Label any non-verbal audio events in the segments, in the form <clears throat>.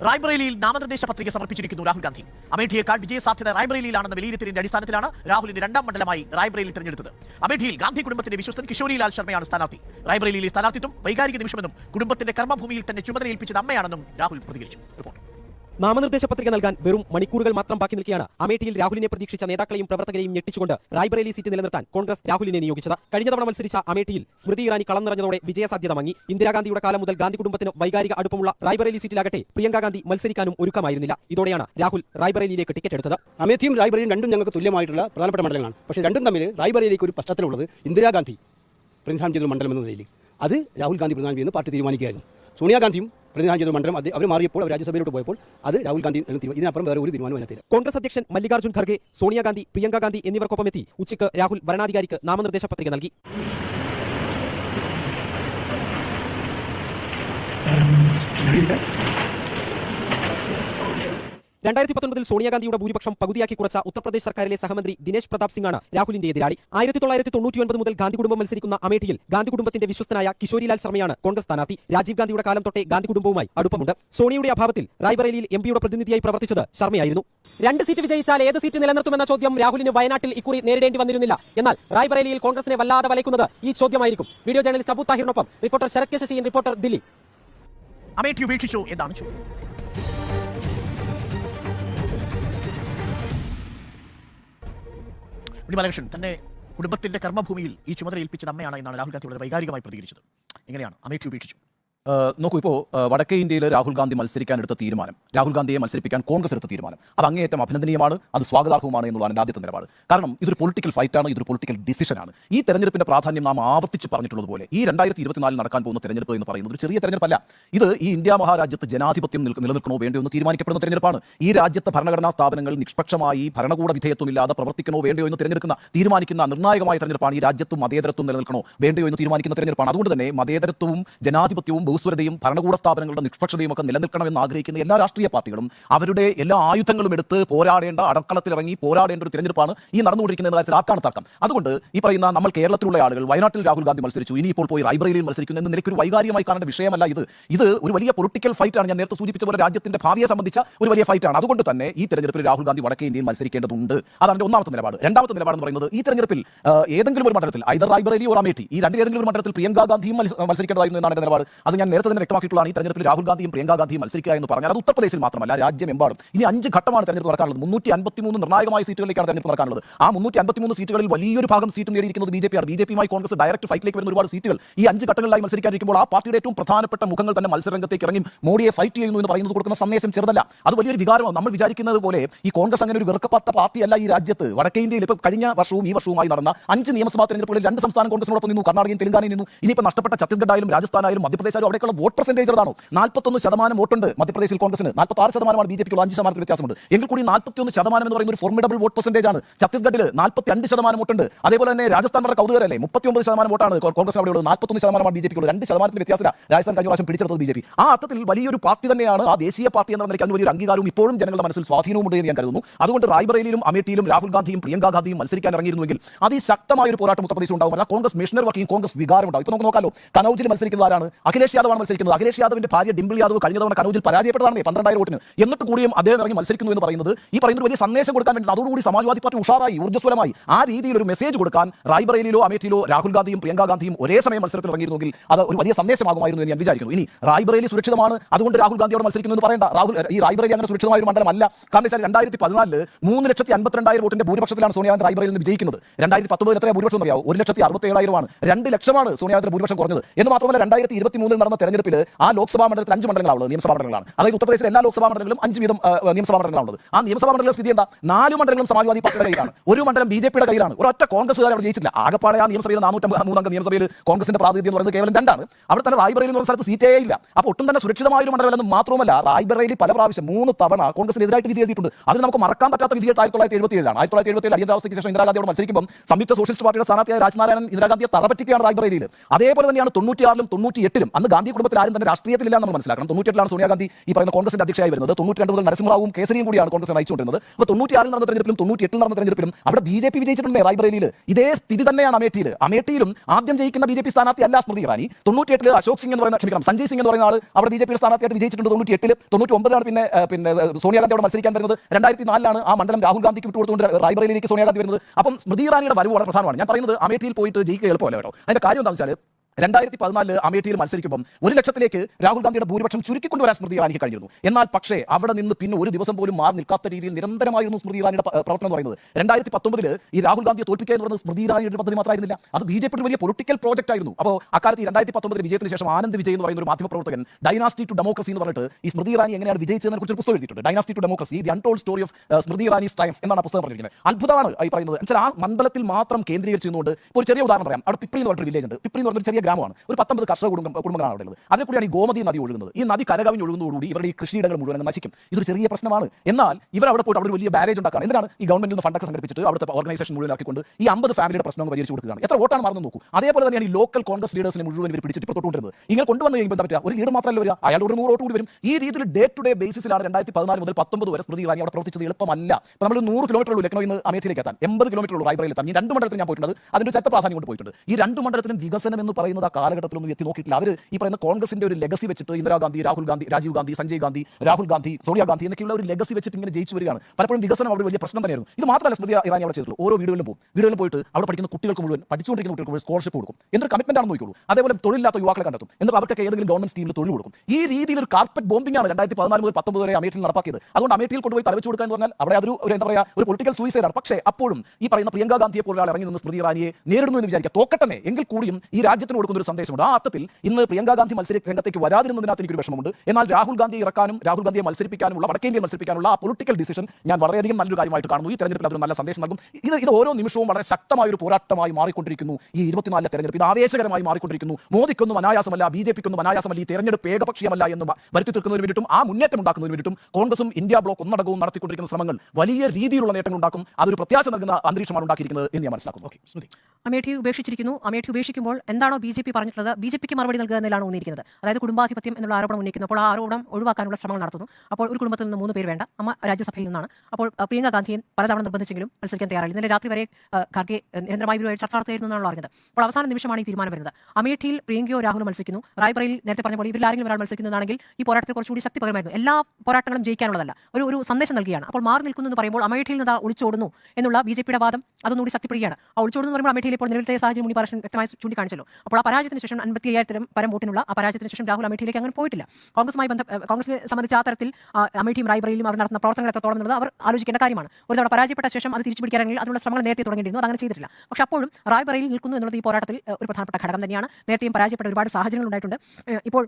റായ്ബറേലിയിൽ നാമനിർദ്ദേശ പത്രിക സമർപ്പിച്ചിരിക്കുന്നു രാഹുൽ ഗാന്ധി. അമേഠിയേക്കാൾ വിജയ സാധ്യത റായ്ബറേലിയിലാണെന്ന വിലയിരുത്തലിന്റെ അടിസ്ഥാനത്തിലാണ് രാഹുലിന്റെ രണ്ടാം മണ്ഡലമായി റായ്ബറേലി തിരഞ്ഞെടുത്തത്. അമേഠിയിൽ ഗാന്ധി കുടുംബത്തിന്റെ വിശ്വസ്തൻ കിഷോരിലാൽ ശർമ്മയാണ് സ്ഥാനാർത്ഥി. റായ്ബറേലിയിലെ സ്ഥാനാർത്ഥിത്വം വൈകാരിക നിമിഷമെന്നും കുടുംബത്തിന്റെ കർമ്മഭൂമിയിൽ തന്നെ ചുമതലയേൽപ്പിച്ചത് അമ്മയാണെന്നും രാഹുൽ പ്രതികരിച്ചു. റിപ്പോർട്ട്. നാമനിർദ്ദേശ പത്രിക നൽകാൻ വെറും മണിക്കൂറുകൾ മാത്രം ബാക്കി നിൽക്കുകയാണ് അമേഠിയിൽ രാഹുലിനെ പ്രതീക്ഷിച്ച നേതാക്കളെയും പ്രവർത്തകരെയും ഞെട്ടിച്ചുകൊണ്ട് റായ്ബറേലി സീറ്റ് നിലനിർത്താൻ കോൺഗ്രസ് രാഹുലിനെ നിയോഗിച്ചത്. കഴിഞ്ഞ തവണ മത്സരിച്ച അമേഠിയിൽ സ്മൃതി ഇറാനി കളം നിറഞ്ഞതോടെ വിജയസാധ്യത മങ്ങി. ഇന്ദിരാഗാന്ധിയുടെ കാലം മുതൽ ഗാന്ധി കുടുംബത്തിന് വൈകാരിക അടുപ്പമുള്ള റായ്ബറേലി സീറ്റിലാകട്ടെ പ്രിയങ്കാഗാന്ധി മത്സരിക്കാനും ഒരുക്കമായിരുന്നില്ല. ഇതോടെയാണ് രാഹുൽ റായ്ബറേലിയിലേക്ക് ടിക്കറ്റ് എടുത്തത്. അമേഠിയും റായ്ബറേലിയും രണ്ടും ഞങ്ങൾക്ക് തുല്യമായിട്ടുള്ള പ്രധാനപ്പെട്ട മണ്ഡലങ്ങളാണ്. പക്ഷേ രണ്ടും തമ്മിൽ റായ്ബറേലിക്ക് ഒരു പശ്ചാത്തലമുള്ളത് ഇന്ദിരാഗാന്ധി പ്രതിനിധാനം ചെയ്ത മണ്ഡലം എന്ന നിലയിൽ. അത് രാഹുൽ ഗാന്ധി പ്രതിനിധാനം ചെയ്യുന്ന പാർട്ടി തീരുമാനിക്കുകയായിരുന്നു. സോണിയാഗാന്ധിയും പ്രതിനിധാനം ചെയ്ത മണ്ഡലം അവർ മാറിയപ്പോൾ അവർ രാജ്യസഭയിലോട്ട് പോയപ്പോൾ അത് രാഹുൽ ഗാന്ധി ഇതിനപ്പുറം വേറെ ഒരു തീരുമാനം അതിനകത്തില്ല കോൺഗ്രസ് അധ്യക്ഷൻ മല്ലികാർജുൻ ഖർഗെ സോണിയാഗാന്ധി പ്രിയങ്ക ഗാന്ധി എന്നിവർക്കൊപ്പം എത്തി. ഉച്ചയ്ക്ക് രാഹുൽ ഭരണാധികാരിക്ക് നാമനിർദ്ദേശ പത്രിക നൽകി. രണ്ടായിരത്തി പത്തൊൻപതിൽ സോണിയാഗാന്ധിയുടെ ഭൂരിപക്ഷം പകുതിയാക്കി കുറച്ച ഉത്തർപ്രദേശ് സർക്കാരിലെ സഹമന്ത്രി ദിനേശ് പ്രതാപ് സിംഗാണ് രാഹുലിന്റെ എതിരാളി. ആയിരത്തി തൊള്ളായിരത്തി തൊണ്ണൂറ്റിയൊൻപത് മുതൽ ഗാന്ധി കുടുംബം മത്സരിക്കുന്ന അമേഠിയിൽ ഗാന്ധി കുടുംബത്തിന്റെ വിശ്വസ്തനായ കിഷോരിലാൽ ശർമ്മയാണ് കോൺഗ്രസ് സ്ഥാനാർത്ഥി രാജീവ് ഗാന്ധിയുടെ കാലം തൊട്ടേ ഗാന്ധി കുടുംബവുമായി അടുപ്പമുണ്ട്. സോണിയുടെ അഭാവത്തിൽ റായ്ബറേലിയിൽ എം പിയുടെ പ്രതിനിധിയായി പ്രവർത്തിച്ചത് ശർമ്മയായിരുന്നു. രണ്ട് സീറ്റ് വിജയിച്ചാൽ ഏത് സീറ്റ് നിലനിർത്തുമെന്ന ചോദ്യം രാഹുലിന് വയനാട്ടിൽ ഇക്കുറി നേരിടേണ്ടി വന്നിരുന്നില്ല. എന്നാൽ റായ്ബറേലിയിൽ കോൺഗ്രസിനെ വല്ലാതെ വലയ്ക്കുന്നത് ഈ ചോദ്യമായിരിക്കും. Video journalist Abu താഹിറിനൊപ്പം reporter Sharath K reporter Delhi Amethi ഉപേക്ഷിച്ചു? എന്നാണ് ചോദ്യം? ഉണ്ണി ബാലകൃഷ്ണൻ തന്നെ കുടുംബത്തിന്റെ കർമ്മഭൂമിയിൽ ഈ ചുമതല ഏൽപ്പിച്ചത് അമ്മയാണ് എന്നാണ് രാഹുൽ ഗാന്ധി വളരെ വൈകാരികമായി പ്രതികരിച്ചത്. എങ്ങനെയാണ് അമേഠി ഉപേക്ഷിച്ചു. നോക്കൂ ഇപ്പോൾ വടക്കേ ഇന്ത്യയിൽ രാഹുൽ ഗാന്ധി മത്സരിക്കാൻ എടുത്ത തീരുമാനം രാഹുൽ ഗാന്ധിയെ മത്സരിപ്പിക്കാൻ കോൺഗ്രസ് എടുത്ത തീരുമാനം അത് അങ്ങേയറ്റം അഭിനന്ദനീയമാണ് അത് സ്വാഗതാർഹവുമാണ് എന്നുള്ളതാണ് ആദ്യത്തെ നിലപാട്. കാരണം ഇതൊരു പൊളിറ്റിക്കൽ ഫൈറ്റാണ് ഇതൊരു പൊളിറ്റിക്കൽ ഡിസിഷനാണ് ഈ തെരഞ്ഞെടുപ്പിന്റെ പ്രാധാന്യം നാം ആവർത്തിച്ച് പറഞ്ഞിട്ടുള്ളതുപോലെ ഈ രണ്ടായിരത്തി ഇരുപത്തിനാലിൽ നടക്കാൻ പോകുന്ന തെരഞ്ഞെടുപ്പ് എന്ന് പറയുന്നത് ഒരു ചെറിയ തെരഞ്ഞെടുപ്പല്ല. ഇത് ഈ ഇന്ത്യ മഹാരാജ്യത്ത് ജനാധിപത്യം നിൽക്ക- നിലനിൽക്കണോ വേണ്ടയോ എന്ന് തീരുമാനിക്കപ്പെടുന്ന തെരഞ്ഞെടുപ്പാണ്. ഈ രാജ്യത്തെ ഭരണഘടനാ സ്ഥാപനങ്ങൾ നിഷ്പക്ഷമായി ഭരണകൂട വിധേയത്വമില്ലാതെ പ്രവർത്തിക്കണോ വേണ്ടയോ എന്ന് തിരഞ്ഞെടുക്കുന്ന തീരുമാനിക്കുന്ന നിർണായകമായ തെരഞ്ഞെടുപ്പാണ് ഈ രാജ്യത്തും മതേതരത്വം നിലനിൽക്കണോ വേണ്ടയോ എന്ന് തീരുമാനിക്കുന്ന തെരഞ്ഞെടുപ്പാണ്. അതുകൊണ്ട് തന്നെ മതേതരത്വവും ജനാധിപത്യവും ബഹുസ്വരതയും ഭരണകൂട സ്ഥാപനങ്ങളുടെ നിഷ്പക്ഷതയും ഒക്കെ നിലനിൽക്കണമെന്ന് ആഗ്രഹിക്കുന്ന എല്ലാ രാഷ്ട്രീയ പാർട്ടികളും അവരുടെ എല്ലാ ആയുധങ്ങളും എടുത്ത് പോരാടേണ്ട അടക്കളത്തിലിറങ്ങി പോരാടേണ്ട ഒരു തിരഞ്ഞെടുപ്പാണ് ഈ നടന്നുകൊണ്ടിരിക്കുന്ന കാര്യത്തിൽ ആർക്കാണ് തർക്കം? അതുകൊണ്ട് ഈ പറയുന്ന നമ്മൾ കേരളത്തിലുള്ള ആളുകൾ വയനാട്ടിൽ രാഹുൽ ഗാന്ധി മത്സരിച്ചു ഇനിയിപ്പോൾ പോയി റായ്ബറേലിയിൽ മത്സരിക്കുന്നു എന്ന് നിലയ്ക്ക് ഒരു വൈകാരികമായി കാണേണ്ട വിഷയമല്ല ഇത്. ഇത് ഒരു വലിയ പൊളിറ്റിക്കൽ ഫൈറ്റാണ് ഞാൻ നേരത്തെ സൂചിപ്പിച്ച പോലെ രാജ്യത്തിന്റെ ഭാവിയെ സംബന്ധിച്ച ഒരു വലിയ ഫൈറ്റാണ്. അതുകൊണ്ട് തന്നെ ഈ തെരഞ്ഞെടുപ്പിൽ രാഹുൽ ഗാന്ധി വടക്കേ ഇന്ത്യയിൽ മത്സരിക്കേണ്ടതുണ്ട്. അതാണ് ഒന്നാമത്തെ നിലപാട്. രണ്ടാമത്തെ നിലപാട് എന്ന് പറയുന്നത് ഈ തെരഞ്ഞെടുപ്പിൽ ഏതെങ്കിലും ഒരു മണ്ഡലത്തിൽ ഐദർ റായ്ബറേലി ഓർ അമേഠി ഈ രണ്ട് ഏതെങ്കിലും ഒരു മണ്ഡലത്തിൽ പ്രിയങ്ക ഗാന്ധിയും മത്സ- മത്സരിക്കേണ്ടതായിരുന്നു എന്നാണ് നിലപാട്. അത് ഞാൻ നേരത്തെ തന്നെ വ്യക്തമാക്കിയിട്ടുള്ളതാണ് ഈ തെരഞ്ഞെടുപ്പിൽ രാഹുൽ ഗാന്ധിയും പ്രിയങ്ക ഗാന്ധിയും മത്സരിക്കുക എന്ന് പറഞ്ഞാൽ അത് ഉത്തർപ്രദേശിൽ മാത്രമല്ല രാജ്യമെമ്പാടും. ഇനി അഞ്ച് ഘട്ടമാണ് തെരഞ്ഞെടുപ്പ് നടക്കാനുള്ളത്. മുന്നൂറ്റി അൻപത്തിമൂന്ന് നിർണായകമായ സീറ്റുകളിലേക്കാണ് തെരഞ്ഞെടുപ്പ് നടക്കാനുള്ളത്. ആ മുന്നൂറ്റി അൻപത്തിമൂന്ന് സീറ്റുകളിൽ വലിയൊരു ഭാഗം സീറ്റ് നേടിയിരിക്കുന്നത് ബി ജെ പി ആണ്. ബി ജെ പിയുമായി കോൺഗ്രസ് ഡയറക്റ്റ് ഫൈറ്റിലേക്ക് വരുന്ന ഒരുപാട് സീറ്റുകൾ ഈ അഞ്ച് ഘട്ടങ്ങളിലായി മത്സരിക്കാനിരിക്കുമ്പോൾ ആ പാർട്ടിയുടെ ഏറ്റവും പ്രധാനപ്പെട്ട മുഖങ്ങൾ തന്നെ മത്സരരംഗത്തേക്ക് ഇറങ്ങി മോഡിയെ ഫൈറ്റ് ചെയ്യുന്നു എന്ന് പറയുന്നത് കൊടുക്കുന്ന സന്ദേശം ചെറുതല്ല. അത് വലിയൊരു വികാരമാണ് നമ്മൾ വിചാരിക്കുന്നത് പോലെ ഈ കോൺഗ്രസ് അങ്ങനെ ഒരു വെറുക്കപ്പെട്ട പാർട്ടിയല്ല ഈ രാജ്യത്ത്. വടക്കേ ഇന്ത്യയിൽ ഇപ്പം കഴിഞ്ഞ വർഷവും ഈ വർഷവുമായി നടന്ന അഞ്ച് നിയമസഭാ തെരഞ്ഞെടുപ്പുകളിൽ രണ്ട് സംസ്ഥാനം കോൺഗ്രസിനോടൊപ്പം നിന്നു. കർണാടകയും തെലങ്കാനയും നിന്നു. ഇനിയിപ്പോൾ നഷ്ടപ്പെട്ട ഛത്തീസ്ഗഡായാലും രാജസ്ഥാനായാലും മധ്യപ്രദേശായാലും അവിടേക്കുള്ള വോട്ട് പെർസെന്റേജ് ഉള്ളതാണോ? നാൽപ്പത്തൊന്ന് ശതമാനം വോട്ടുണ്ട് മധ്യപ്രദേശിൽ കോൺഗ്രസിന്. നാൽപ്പത്തി ആറ് ശതമാനമാണ് ബി ജെ പിക്കുള്ള അഞ്ച് ശതമാനത്തിൽ വ്യത്യാസമുണ്ട്. എങ്കിൽ കൂടി നാൽപ്പത്തിയൊന്ന് ശതമാനം എന്ന് പറയുന്ന ഒരു ഫോർമിഡബിൾ വോട്ട് പെർസെന്റേജ് ആണ്. ഛത്തീസ്ഗഡിൽ നാൽപ്പത്തി രണ്ട് ശതമാനം വോട്ടുണ്ട്. അതേപോലെ തന്നെ രാജസ്ഥാൻ വളരെ കൗതുകരല്ലേ? മുപ്പത്തിയൊമ്പത് ശതമാനം വോട്ടാണ് കോൺഗ്രസ് അവിടെ ഉള്ളത്. നാൽപ്പത്തൊന്ന് ശതമാനമാണ് ബി ജെ പിക്കുള്ളത് രണ്ട് ശതമാനത്തിൽ വ്യത്യാസമില്ല. രാജസ്ഥാൻ കഴിഞ്ഞ പ്രാവശ്യം പിടിച്ചെടുത്തത് ബി ജെ പി. ആ അർത്ഥത്തിൽ വലിയൊരു പാർട്ടി തന്നെയാണ് ആ ദേശീയ പാർട്ടി എന്ന് പറഞ്ഞാൽ അതിന് വലിയൊരു അംഗീകാരവും ഇപ്പോഴും ജനങ്ങളുടെ മനസ്സിൽ സ്വാധീനവും ഉണ്ട് എന്ന് ഞാൻ കരുതുന്നു. അതുകൊണ്ട് റായ്ബറേലിയിലും അമേഠിയിലും രാഹുൽ ഗാന്ധിയും പ്രിയങ്ക ഗാന്ധിയും മത്സരിക്കാൻ ഇറങ്ങിയിരുന്നുവെങ്കിൽ അതിശക്തമായ ഒരു പോരാട്ടം ഉത്തർപ്രദേശിൽ ഉണ്ടാവും കോൺഗ്രസ് മിഷണർ വർക്കിംഗ് കോൺഗ്രസ് വികാരം ഉണ്ടാവും ഇപ്പൊ നമുക്ക് നോക്കാമല്ലോ കനൌജിൽ മത്സരിക്കുന്നത് ആരാണ് അഖിലേഷ് യാദവാണ് മത്സരിക്കുന്നത്. അഖിലേഷ് യാദവിന്റെ ഭാര്യ ഡിംപിൾ യാദവ് കഴിഞ്ഞ തവണ കനൂജിൽ പരാജയപ്പെട്ടതാണ്. പന്ത്രണ്ടായിരം വോട്ടിന്. എന്നിട്ട് കൂടിയും അദ്ദേഹം ഇറങ്ങി മത്സരിക്കുന്നു എന്ന് പറയുന്നത് ഈ പറയുന്നത് വലിയ സന്ദേശം കൊടുക്കാൻ വേണ്ടി അതോടുകൂടി സമാജ്വാദി പാർട്ടി ഉഷാറായി ഊർജസ്വലമായി ആ രീതിയിൽ ഒരു മെസ്സേജ് കൊടുക്കാൻ റായ്ബറേലിയിലോ അമേഠിയിലോ രാഹുൽ ഗാന്ധിയും പ്രിയങ്ക ഗാന്ധിയും ഒരേ സമയം മത്സരത്തിൽ ഇറങ്ങിയിരുന്നെങ്കിൽ അത് ഒരു വലിയ സന്ദേശമാകുമായിരുന്നു എന്ന് ഞാൻ വിചാരിക്കുന്നു. ഇനി റായ്ബറേലി സുരക്ഷിതമാണ്. അതുകൊണ്ട് രാഹുൽ ഗാന്ധി അവിടെ മത്സരിക്കുന്നു എന്ന് പറയണ്ട. രാഹുൽ ഈ റായ്ബറേലി അങ്ങനെ സുരക്ഷിതമായ ഒരു മണ്ഡലമല്ല. കാരണം വെച്ചാൽ രണ്ടായിരത്തി പതിനാലിൽ മൂന്ന് ലക്ഷത്തി അമ്പത്തിരണ്ടായിരം വോട്ടിന്റെ ഭൂരിപക്ഷത്തിലാണ് സോണിയാഗാന്ധി റായ്ബറേലിൽ നിന്ന് വിജയിക്കുന്നത്. രണ്ടായിരത്തി പത്തൊമ്പതിൽ എത്ര ഭൂരിപക്ഷം അറിയാവും ഒരു ലക്ഷത്തി അറുപത്തി ഏഴായിരമാണ് രണ്ട് ലക്ഷമാണ് സോണിയാഗാന്ധി ഭൂരിപക്ഷം കുറഞ്ഞത്. എന്ന് മാത്രമല്ല രണ്ടായിരത്തി ഇരുപത്തി മൂന്നിൽ നടന്ന തെരഞ്ഞെടുപ്പിൽ ആ ലോക്സഭാ മണ്ഡലത്തിൽ അഞ്ച് മണ്ഡലങ്ങളാണ് നിയമസഭാ മണ്ഡലങ്ങളാണ്. അതായത് ഉത്തർപ്രദേശിലെ എല്ലാ ലോക്സഭാ മണ്ഡലങ്ങളും അഞ്ച് വീതം നിയമസഭാ മണ്ഡലങ്ങളാണ് ആ നിയമസഭാ മണ്ഡലം സ്ഥിതി എന്താ? നാല് മണ്ഡലങ്ങളും സമാജ്വാദി പാർട്ടിയുടെ കയ്യിലാണ്. ഒരു മണ്ഡലം ബി ജെ പിയുടെ കയ്യിലാണ്. ഒരൊറ്റ കോൺഗ്രസ്സുകാർ അവിടെ ജയിച്ചില്ല ആകപ്പാടെ ആ നിയമസഭയിൽ നാനൂറ്റമ്പത് മൂന്നംഗ നിയമസഭയിൽ കോൺഗ്രസിന്റെ പ്രാതിനിധ്യം എന്ന് പറയുന്നത് കേവലം രണ്ടാണ്. അവിടെ തന്നെ റായ്ബറയിൽ എന്ന് പറഞ്ഞ സ്ഥലത്ത് സീറ്റേ ഇല്ല. അപ്പോൾ ഒട്ടും തന്നെ സുരക്ഷിതമായ ഒരു മണ്ഡലമെന്ന് മാത്രമല്ല റായ്ബറയിൽ പല പ്രാവശ്യം മൂന്ന് തവണ കോൺഗ്രസിനെതിരായിട്ട് വിധി എഴുതിയിട്ടുണ്ട്. അത് നമുക്ക് മറക്കാൻ പറ്റാത്ത വിധിയെ ആയിരത്തി തൊള്ളായിരത്തി എഴുപത്തി ഏഴാണ് ആയിരത്തി തൊള്ളായിരത്തി എഴുപത്തി ഏഴ് ശേഷം ഇന്ദിരാഗാന്ധിയോട് മത്സരിക്കുമ്പോൾ സംയുക്ത സോഷ്യലിസ്റ്റ് പാർട്ടിയുടെ സ്ഥാനാർത്ഥിയായ രാജ്നാരായണൻ ഇന്ദിരാഗാന്ധിയെ തറപറ്റിക്കുകയാണ് റായ്ബറേലിയിൽ അതേപോലെ തന്നെയാണ് തൊണ്ണൂറ്റിയാറിലും തൊണ്ണൂറ്റി എട്ടിലും അന്ന് ഗാന്ധി കുടുംബത്തിൽ ആരും തന്നെ രാഷ്ട്രീയത്തിലില്ല നമ്മൾ മനസ്സിലാക്കണം. തൊണ്ണൂറ്റെട്ടിലാണ് സോണിയാഗാന്ധി ഈ പറയുന്ന കോൺഗ്രസിന്റെ അധ്യക്ഷയായി വരുന്നത്. തൊണ്ണൂറ്റി രണ്ട് മുതൽ നരസിംഹറാവും കേസരിയും കൂടിയാണ് കോൺഗ്രസ് നയിച്ചുകൊണ്ടിരുന്നത്. അപ്പോൾ തൊണ്ണൂറ്റിയാറിൽ നടന്ന തെരഞ്ഞെടുപ്പിലും തൊണ്ണൂറ്റിയെട്ടിൽ നടന്ന തെരഞ്ഞെടുപ്പിലും അവിടെ ബി ജെ പി വിജയിച്ചിട്ടുണ്ട് റായ്ബറേലിയിൽ ഇതേ സ്ഥിതി തന്നെയാണ് അമേഠിയിൽ അമേഠിയിലും ആദ്യം ജയിക്കുന്ന ബി ജെ പി സ്ഥാനാർത്ഥി അല്ല സ്മൃതി ഇറാനി. തൊണ്ണൂറ്റിയെട്ടിൽ അശോക് സിംഗ് എന്ന് പറയുന്ന ക്ഷമിക്കണം സഞ്ജയ് സിംഗ് എന്ന് പറയുന്ന ആൾ അവിടെ ബി ജെ പിയുടെ സ്ഥാനാർത്ഥിയായിട്ട് വിജയിച്ചിട്ടുണ്ട് തൊണ്ണൂറ്റി എട്ടിൽ തൊണ്ണൂറ്റി ഒമ്പതിലാണ് പിന്നെ പിന്നെ സോണിയാഗാന്ധി അവിടെ മത്സരിക്കാൻ വരുന്നത് രണ്ടായിരത്തി നാലിലാണ് ആ മണ്ഡലം രാഹുൽ ഗാന്ധിക്ക് വിട്ടുകൊടുത്തുകൊണ്ട് റായ്ബറേലിയിലേക്ക് സോണിയാഗാന്ധി വരുന്നത്. അപ്പം സ്മൃതി ഇറാനിയുടെ വരവ് വളരെ പ്രധാനമാണ്. ഞാൻ പറയുന്നത് അമേഠിയിൽ പോയിട്ട് ജയിക്കുക എളുപ്പമല്ല കേട്ടോ. അതിന്റെ കാര്യം എന്താണെന്ന് വെച്ചാൽ രണ്ടായിരത്തി പതിനാലിൽ അമേഠിയിൽ മത്സരിക്കുമ്പോൾ ഒരു ലക്ഷത്തിലേക്ക് രാഹുൽ ഗാന്ധിയുടെ ഭൂരിപക്ഷം ചുരുക്കിക്കൊണ്ടുവരാൻ സ്മൃതി ഇറാനിക്ക് കഴിഞ്ഞിരുന്നു. എന്നാൽ പക്ഷേ അവിടെ നിന്ന് പിന്നെ ഒരു ദിവസം പോലും മാറി നിൽക്കാത്ത രീതിയിൽ നിരന്തരമായിരുന്നു സ്മൃതി ഇറാനിയുടെ പ്രവർത്തനം എന്ന് പറയുന്നത്. രണ്ടായിരത്തി പത്തൊമ്പതിൽ ഈ രാഹുൽ ഗാന്ധിയെ തോൽപ്പിക്കുക എന്ന് പറയുന്നത് സ്മൃതി ഇറാനിയുടെ പദ്ധതി മാത്രമായിരുന്നില്ല. അത് ബി ജെ പിയുടെ വലിയ പൊളിറ്റിക്കൽ പ്രോജക്റ്റ് ആയിരുന്നു. അപ്പോൾ അക്കാലത്ത് രണ്ടായിരത്തി പത്തൊമ്പതിൽ വിജയത്തിന് ശേഷം ആനന്ദ് വിജയ് എന്ന് പറയുന്ന ഒരു മാധ്യമ പ്രവർത്തകൻ ഡൈനാസ്റ്റി ടു ഡെമോക്രസി എന്ന് പറഞ്ഞിട്ട് ഈ സ്മൃതി ഇറാനി എങ്ങനെയാണ് വിജയിച്ചതിനെ കുറിച്ച് പുസ്തകം എഴുതിയിട്ടുണ്ട്. Dynasty to democracy the untold story of Smriti Irani time എന്നാണ് പുസ്തകം പറഞ്ഞിരിക്കുന്നത്. അത്ഭുതമാണ് ഈ പറയുന്നത്. എന്നുവെച്ചാൽ ആ മണ്ഡലത്തിൽ മാത്രം കേന്ദ്രീകരിച്ചുകൊണ്ട് ഒരു ചെറിയ ഉദാഹരണം പറയാം. അവിടെ പിപ്രി എന്ന് പറഞ്ഞൊരു വില്ലേജ് ഉണ്ട്. പിപ്രി എന്ന് പറഞ്ഞൊരു ചെറിയ ഗ്രാമമാണ്. ഒരു പത്തൊമ്പത് കർഷക കുടുംബം കുടുംബങ്ങളാണ് അവിടെ ഉള്ളത്. അതിൽ കൂടിയാണ് ഈ ഗോമതി നദി ഒഴുകുന്നത്. ഈ നദി കരകവിഞ്ഞ് ഒഴുകുന്നതോടുകൂടി ഇവരുടെ ഈ കൃഷിയിടങ്ങൾ മുഴുവൻ നശിക്കും. ഇതൊരു ചെറിയ പ്രശ്നമാണ്. എന്നാൽ ഇവർ അവിടെ പോയിട്ട് അവിടെ വലിയ ബാരേജ് ഉണ്ടാക്കാൻ എന്തിനാണ് ഈ ഗവൺമെന്റിൽ നിന്ന് ഫണ്ടൊക്കെ സംഘടിപ്പിച്ചിട്ട് അവിടുത്തെ ഓർഗനൈസേഷൻ മുഴുവൻ ആക്കിക്കൊണ്ട് ഈ അമ്പത് ഫാമിലിയുടെ പ്രശ്നം അങ്ങ് പരിഹരിച്ചു കൊടുക്കുകയാണ്. എത്ര വോട്ടാണ് മാറുന്നത് നോക്കൂ. അതേപോലെ തന്നെയാണ് ഈ ലോക്കൽ കോൺഗ്രസ് ലീഡേഴ്സിനെ മുഴുവൻ ഇവർ പിടിച്ചിട്ട് ഇപ്പോൾ തൊട്ടുകൊണ്ടിരുന്നത്. ഇങ്ങനെ കൊണ്ടുവന്ന് കഴിയുമ്പോൾ എന്താ പറ്റുക? ഒരു ലീഡർ മാത്രമല്ല വരിക. അയാളുടെ ഒരു നൂറ് വോട്ട് കൂടി വരും. ഈ രീതിയിൽ ഡേ ടു ഡേ ബേസിസിലാണ് രണ്ടായിരത്തി പതിനാല് മുതൽ പത്തൊമ്പത് വരെ സ്മൃതി ഇറാനി അവിടെ പ്രവർത്തിച്ചത് എളുപ്പമല്ല. ഇപ്പോൾ നമ്മൾ നൂറ് കിലോമീറ്റർ ഉള്ളൂ ലക്നോയിൽ നിന്ന് അമേഠിയിലേക്ക് എത്താൻ. എൺപത് കിലോമീറ്റർ ഉള്ളൂ റായ്ബറയിൽ എത്താൻ. ഈ രണ്ട് മണ്ഡലത്തിൽ ഞാൻ പോയിട്ടുണ്ട്. അതിന്റെ ഒരു ചരിത്ര പ്രാധാന്യം കൊണ്ട് പോയിട്ടുണ്ട്. ഈ രണ്ട് മണ്ഡലത്തിലും വികസനം എന്ന് പറയുന്നത് ആ കാലഘട്ടത്തിലൊന്നും എത്തി നോക്കിയിട്ടില്ല. അവർ ഈ പറയുന്ന കോൺഗ്രസിന്റെ ഒരു ലെഗസി വെച്ചിട്ട് ഇന്ദിരാഗാന്ധി രാഹുൽ ഗാന്ധി രാജീവ് ഗാന്ധി സഞ്ജയ് ഗാന്ധി രാഹുൽ ഗാന്ധി സോണിയാഗാന്ധി എന്നൊക്കെയുള്ള ഒരു ലെഗസി വെച്ചിട്ട് ഇങ്ങനെ ജയിച്ചു വരികയാണ്. പലപ്പോഴും വികസനം അവിടെ വലിയ പ്രശ്നം തന്നെയായിരുന്നു. ഇത് മാത്രമല്ല സ്മൃതി ഇറാനി അവിടെ ചെയ്തിട്ടുള്ളൂ. ഓരോ വീടുകളിലും പോകും. വീടുകളിൽ പോയിട്ട് അവിടെ പഠിക്കുന്ന കുട്ടികൾക്ക് മുഴുവൻ പഠിച്ചുകൊണ്ടിരിക്കുന്ന കുട്ടികൾക്ക് മുഴുവൻ സ്കോളർഷിപ്പ് കൊടുക്കും. എന്തൊരു കമ്മിറ്റ്മെന്റ് ആണെന്ന് നോക്കിയുള്ളൂ അതേപോലെ തൊഴിലില്ലാത്ത യുവാക്കളെ കണ്ടെത്തും. എന്നിട്ട് അവർക്കൊക്കെ ഏതെങ്കിലും ഗവൺമെന്റ് സ്കീമിൽ തൊഴിൽ കൊടുക്കും. ഈ രീതിയിൽ ഒരു കാർപ്പറ്റ് ബോംബിംഗ് ആണ് രണ്ടായിരത്തി പതിനാല് മുതൽ പത്തൊമ്പത് വരെ അമേഠിയിൽ നടപ്പാക്കിയത്. അതുകൊണ്ട് അമേഠിയിൽ കൊണ്ടുപോയി തലവെച്ച് കൊടുക്കുക എന്ന് പറഞ്ഞാൽ അവിടെ അതൊരു എന്താ പറയുക ഒരു പൊളിറ്റിക്കൽ സൂയിസൈഡ് ആണ്. പക്ഷേ അപ്പോഴും ഈ പറയുന്ന പ്രിയങ്ക ഗാന്ധിയെ പോലെ ഒരാൾ ഇറങ്ങി നിന്ന് സ്മൃതി ഇറാനിയെ നേരിടുന്നു എന്ന് വിചാരിക്കുക. തോക്കട്ടെ എങ്കിൽ കൂടിയും ഈ രാജ്യത്തിന് കൊടുക്കുന്ന ഒരു സന്ദേശമുണ്ട്. ആ അർത്ഥത്തിൽ ഇന്ന് പ്രിയങ്ക ഗാന്ധി മത്സര രംഗത്തേക്ക് വരാതിരുന്നതിനകത്ത് എനിക്കൊരു വിഷമമുണ്ട്. എന്നാൽ രാഹുൽ ഗാന്ധി ഇറക്കാനും രാഹുൽ ഗാന്ധിയെ മത്സരിപ്പിക്കാനുമുള്ള വടക്കേന്ത്യയെ മത്സരിപ്പിക്കാനുള്ള ആ പൊളിറ്റിക്കൽ ഡിസിഷൻ ഞാൻ വളരെയധികം നല്ലൊരു കാര്യമായിട്ട് കാണുന്നു. ഈ തെരഞ്ഞെടുപ്പിൽ അതൊരു നല്ല സന്ദേശം നൽകും. ഇത് ഇത് ഓരോ നിമിഷവും വളരെ ശക്തമായ ഒരു പോരാട്ടമായി മാറിക്കൊണ്ടിരിക്കുന്നു. ഈ ഇരുപത്തിനാലിലെ തെരഞ്ഞെടുപ്പ് ഇത് ആവേശകരമായി മാറിക്കൊണ്ടിരിക്കുന്നു. മോദിക്കൊന്നും അനായാസമല്ല ബി ജെ പിക്കൊന്നും അനായാസമല്ല ഈ തെരഞ്ഞെടുപ്പ് ഏകപക്ഷീയമല്ല എന്ന് വരുത്തി തീർക്കുന്നതിന് വേണ്ടിയിട്ടും ആ മുന്നേറ്റം ഉണ്ടാക്കുന്നതിന് വേണ്ടിയിട്ടും കോൺഗ്രസും ഇന്ത്യ ബ്ലോക്ക് ഒന്നടങ്കവും നടത്തിക്കൊണ്ടിരിക്കുന്ന ശ്രമങ്ങൾ വലിയ രീതിയിലുള്ള നേട്ടങ്ങൾ ഉണ്ടാക്കും അതൊരു പ്രത്യാശ നൽകുന്ന അന്തരീക്ഷമാണ് ഉണ്ടാക്കിയിരിക്കുന്നത് എന്ന് ഞാൻ മനസ്സിലാക്കുന്നു. ഓക്കെ അമേഠി ഉപേക്ഷിച്ചിരിക്കുന്നു. അമേഠി ഉപേക്ഷിക്കുമ്പോൾ എന്താണോ ബി ജെ പി പറഞ്ഞിട്ടുള്ളത് ബി ജെ പിക്ക് മറുപടി നൽകുക എന്നതിലാണ് ഊന്നിയിരിക്കുന്നത്. അതായത് കുടുംബാധിപത്യം എന്നുള്ള ആരോപണം ഉന്നയിക്കുന്നു. അപ്പോൾ ആ ആരോപണം ഒഴിവാക്കാനുള്ള ശ്രമങ്ങൾ നടത്തുന്നു. അപ്പോൾ ഒരു കുടുംബത്തിൽ നിന്ന് മൂന്ന് പേര് വേണ്ട. അമ്മ രാജ്യസഭയിൽ നിന്നാണ്. അപ്പോൾ പ്രിയങ്ക ഗാന്ധിയെ പലതവണ നിർബന്ധിച്ചെങ്കിലും മത്സരിക്കാൻ തയ്യാറായി ഇന്നലെ രാത്രി വരെ ഖാർഗെ നിരന്തരമായി ഇവരുമായി ചർച്ച നടത്തുകയായിരുന്നു എന്നാണ് അറിഞ്ഞത് അപ്പോൾ അവസാന നിമിഷമാണ് ഈ തീരുമാനം വരുന്നത്. അമേഠിയിൽ പ്രിയങ്കയോ രാഹുലോ മത്സരിക്കുന്നു. റായ്ബറയിൽ നേരത്തെ പറഞ്ഞ പോലെ ഇവരിൽ ആരെങ്കിലും ഒരാൾ മത്സരിക്കുന്നതാണെങ്കിൽ ഈ പോരാട്ടത്തിൽ കുറച്ചുകൂടി ശക്തി പകരമായിരുന്നു. എല്ലാ പോരാട്ടങ്ങളും ജയിക്കാനുള്ളതല്ല. ഒരു ഒരു സന്ദേശം നൽകുകയാണ് അപ്പോൾ മാറി നിൽക്കുന്നു എന്ന് പറയുമ്പോൾ അമേഠിയിൽ നിന്ന് ഒളിച്ചോടുന്നു എന്നുള്ള ബി ജെ പിയുടെ വാദം അതൊന്നുകൂടി ശക്തിപ്പെടുകയാണ്. ആ ഒളിച്ചോടുന്നു പറയുമ്പോൾ അമേഠിയിൽ ഇപ്പോൾ നിലവിലത്തെ സാഹചര്യം മുനി വ്യക്തമായി ചൂണ്ടിക്കാണിച്ചല്ലോ. അപ്പോൾ പരാജയത്തിന് ശേഷം അൻപത്തി അയ്യായിരത്തിലും പരം വോട്ടിനുള്ള ആ പരാജയത്തിന് ശേഷം രാഹുൽ അമേഠിയിലേക്ക് അങ്ങനെ പോയിട്ടില്ല. കോൺഗ്രസുമായി ബന്ധ കോൺഗ്രസിനെ സംബന്ധിച്ച് ആ തരത്തിൽ ആ, അമേഠിയും റായ്ബറയിലും അവർ നടത്തുന്ന പ്രവർത്തനങ്ങൾ എത്രത്തോളം എന്നുള്ളത് അവർ ആലോചിക്കേണ്ട കാര്യമാണ്. ഒരു തവണ പരാജയപ്പെട്ട ശേഷം അത് തിരിച്ചു പിടിക്കാനെങ്കിൽ അതിനുള്ള ശ്രമങ്ങൾ നേരത്തെ തുടങ്ങിയിരുന്നു അത് അങ്ങനെ ചെയ്തിട്ടില്ല. പക്ഷേ അപ്പോഴും റായ്ബറയിൽ നിൽക്കുന്നു എന്നുള്ളത് ഈ പോരാട്ടത്തിൽ ഒരു പ്രധാനപ്പെട്ട ഘടകം തന്നെയാണ്. നേരത്തെയും പരാജയപ്പെട്ട ഒരുപാട് സാഹചര്യങ്ങൾ ഉണ്ടായിട്ടുണ്ട്. ഇപ്പോൾ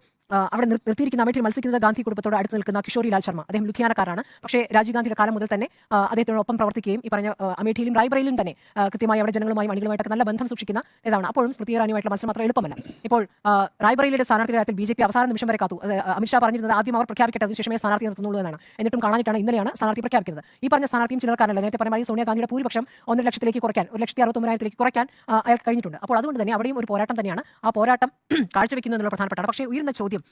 അവിടെ നിർത്തിയിരിക്കുന്ന അമേഠിയിൽ മത്സരിക്കുന്നത് ഗാന്ധി കുടുംബത്തോട് അടുത്ത് നിൽക്കുന്ന കിഷോരി ലാൽ ശർമ്മ. അദ്ദേഹം ലുധിയാനക്കാരാണ്. പക്ഷേ രാജീവ് ഗാന്ധിയുടെ കാലം മുതൽ തന്നെ ആ, ഒപ്പം പ്രവർത്തിക്കുകയും ഈ പറഞ്ഞ അമേഠിയിലും റായ്ബറയിലും തന്നെ കൃത്യമായി അവിടെ ജനങ്ങളുമായി അണികളുമായിട്ടൊക്കെ നല്ല ബന്ധം സൂക്ഷിക്കുന്ന ഇതാണ്. അപ്പോഴും സ്മൃതി ഇറാനിയുമായിട്ടുള്ള മത്സരം അത്ര എളുപ്പമല്ല. ഇപ്പോൾ റായ്ബറയിലെ സ്ഥാനാർത്ഥി കാര്യത്തിൽ ബി ജെ പി അവസാന നിമിഷം വരെ കാത്തു. അമിത്ഷാ പറഞ്ഞിരുന്നത് ആദ്യം അവർ പ്രഖ്യാപിക്കട്ടെ അതിനുശേഷമേ സ്ഥാനാർത്ഥി നിർത്തുന്നുള്ളൂ എന്നാണ്. എന്നിട്ടും കാണാനിട്ടാണ് ഇന്നലെയാണ് സ്ഥാനാർത്ഥി പ്രഖ്യാപിക്കുന്നത്. ഈ പറഞ്ഞ സ്ഥാനാർത്ഥിയും ചിലർക്കാരല്ല നേരത്തെ പറഞ്ഞ സോണിയാഗാന്ധിയുടെ ഭൂരിപക്ഷം ഒന്നര ലക്ഷത്തിലേക്ക് കുറയ്ക്കാൻ ഒരു ലക്ഷത്തി അറുപത്തൊമ്പതിനായിരത്തിലേക്ക് കുറയ്ക്കാൻ അയാൾക്ക് കഴിഞ്ഞിട്ടുണ്ട്. അപ്പോൾ അതുകൊണ്ട് തന്നെ അവിടെയും ഒരു പോരാട്ടം തന്നെയാണ് ആ പോരാട്ടം <clears throat> കാഴ്ചവെക്കുന്നു എന്നുള്ള പ്രധാനപ്പെട്ടാണ് പക്ഷേ ഉയർന്ന ചോദ്യം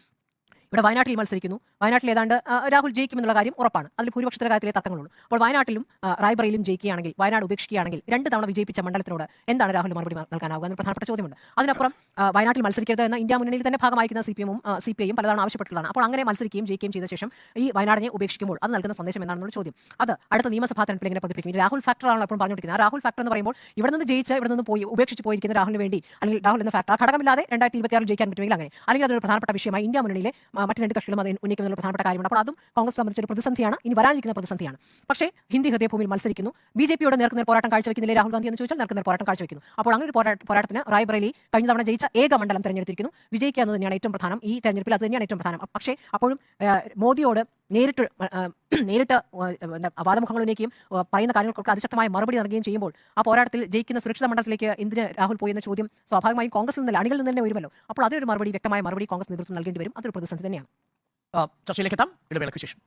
ഇവിടെ വയനാട്ടിൽ മത്സരിക്കുന്നു. വയനാട്ടിൽ ഏതാണ്ട് രാഹുൽ ജയിക്കുമെന്നുള്ള കാര്യം ഉറപ്പാണ്. അതിൽ ഭൂരിപക്ഷത്തിന്റെ കാര്യത്തിലെ തർക്കങ്ങളുള്ളൂ. അപ്പോൾ വയനാട്ടിലും റായ്ബറയിലും ജയിക്കുകയാണെങ്കിൽ വയനാട് ഉപേക്ഷിക്കുകയാണെങ്കിൽ രണ്ട് തവണ വിജയിപ്പിച്ച മണ്ഡലത്തിനോട് എന്താണ് രാഹുൽ മറുപടി നൽകാനാവുക എന്ന പ്രധാനപ്പെട്ട ചോദ്യമുണ്ട്. അതിനപ്പുറം വയനാട്ടിൽ മത്സരിക്കരുത് എന്ന ഇന്ത്യ മുന്നണിയിൽ തന്നെ ഭാഗമായിരിക്കുന്ന സി പി എമ്മും സി പി ഐയും പലതവണ ആവശ്യപ്പെട്ടിട്ടുള്ളതാണ്. അപ്പോൾ അങ്ങനെ മത്സരിക്കുകയും ജയിക്കുകയും ചെയ്ത ശേഷം ഈ വയനാടിനെ ഉപേക്ഷിക്കുമ്പോൾ അത് നൽകുന്ന സന്ദേശം എന്താണെന്നുള്ള ചോദ്യം. അത് അടുത്ത നിയമസഭാ തെരഞ്ഞെടുപ്പിൽ എങ്ങനെ പതിപ്പിക്കും രാഹുൽ ഫാക്ടർ ആണല്ലോ എപ്പോഴും പറഞ്ഞുകൊണ്ടിരിക്കുന്നത്. രാഹുൽ ഫാക്ടർ എന്ന് പറയുമ്പോൾ ഇവിടെ നിന്ന് ജയിച്ച് ഇവിടെ നിന്ന് പോയി ഉപേക്ഷിച്ച് പോയിരിക്കുന്ന രാഹുലിന് വേണ്ടി അല്ലെങ്കിൽ രാഹുൽ എന്ന ഫാക്ടർ ഘടകമില്ലാതെ രണ്ടായിരത്തി ഇരുപത്തിയാറിൽ ജയിക്കാൻ പറ്റുമെങ്കിൽ അങ്ങനെ. അല്ലെങ്കിൽ അതൊരു പ്രധാനപ്പെട്ട വിഷയമായി ഇന്ത്യ മുന്നണിയിലെ മറ്റ് രണ്ട് കക്ഷികളും അത് ഉന്നയിക്കുന്ന പ്രധാനപ്പെട്ട കാര്യമാണ്. അപ്പോൾ അതും കോൺഗ്രസ് സംബന്ധിച്ച ഒരു പ്രതിസന്ധിയാണ്. ഇനി വരാനിരിക്കുന്ന പ്രതിസന്ധിയാണ്. പക്ഷേ ഹിന്ദി ഹൃദയഭൂമിയിൽ മത്സരിക്കുന്നു. ബി ജെ പിയോട് നേർക്കുന്ന പോരാട്ടം കാഴ്ചവെക്കുന്നില്ലേ രാഹുൽ ഗാന്ധി എന്ന് ചോദിച്ചാൽ നേർക്കുന്ന പോരാട്ടം കാഴ്ചവെക്കുന്നു. അപ്പോൾ അങ്ങനെ ഒരു പോരാട്ട പോരാട്ടത്തിന് റായ്ബറേലി കഴിഞ്ഞ തവണ ജയിച്ച ഏക മണ്ഡലം തെരഞ്ഞെടുത്തിരിക്കുന്നു. വിജയിക്കുക എന്നത് തന്നെയാണ് ഏറ്റവും പ്രധാനം. ഈ തെരഞ്ഞെടുപ്പിൽ അത് തന്നെയാണ് ഏറ്റവും പ്രധാനം. പക്ഷേ അപ്പോഴും മോദിയോട് നേരിട്ട് <clears throat> നേരിട്ട് വാദമുഖങ്ങൾ ഉന്നയിക്കുകയും പറയുന്ന കാര്യങ്ങൾക്കൊക്കെ അതിശക്തമായ മറുപടി നൽകുകയും ചെയ്യുമ്പോൾ ആ പോരാട്ടത്തിൽ ജയിക്കുന്ന സുരക്ഷിത മണ്ഡലത്തിലേക്ക് എന്തിന് രാഹുൽ പോയി എന്ന ചോദ്യം സ്വാഭാവികമായും കോൺഗ്രസിൽ നിന്നല്ല അണികളിൽ നിന്ന് തന്നെ വരുമല്ലോ അപ്പോൾ അതിനൊരു മറുപടി വ്യക്തമായ മറുപടി കോൺഗ്രസ് നേതൃത്വം നൽകേണ്ടി വരും. അതൊരു പ്രതിസന്ധി തന്നെയാണ്. ചർച്ചയിലേക്ക് എത്താം. ഇടവേളയ്ക്ക് ശേഷം.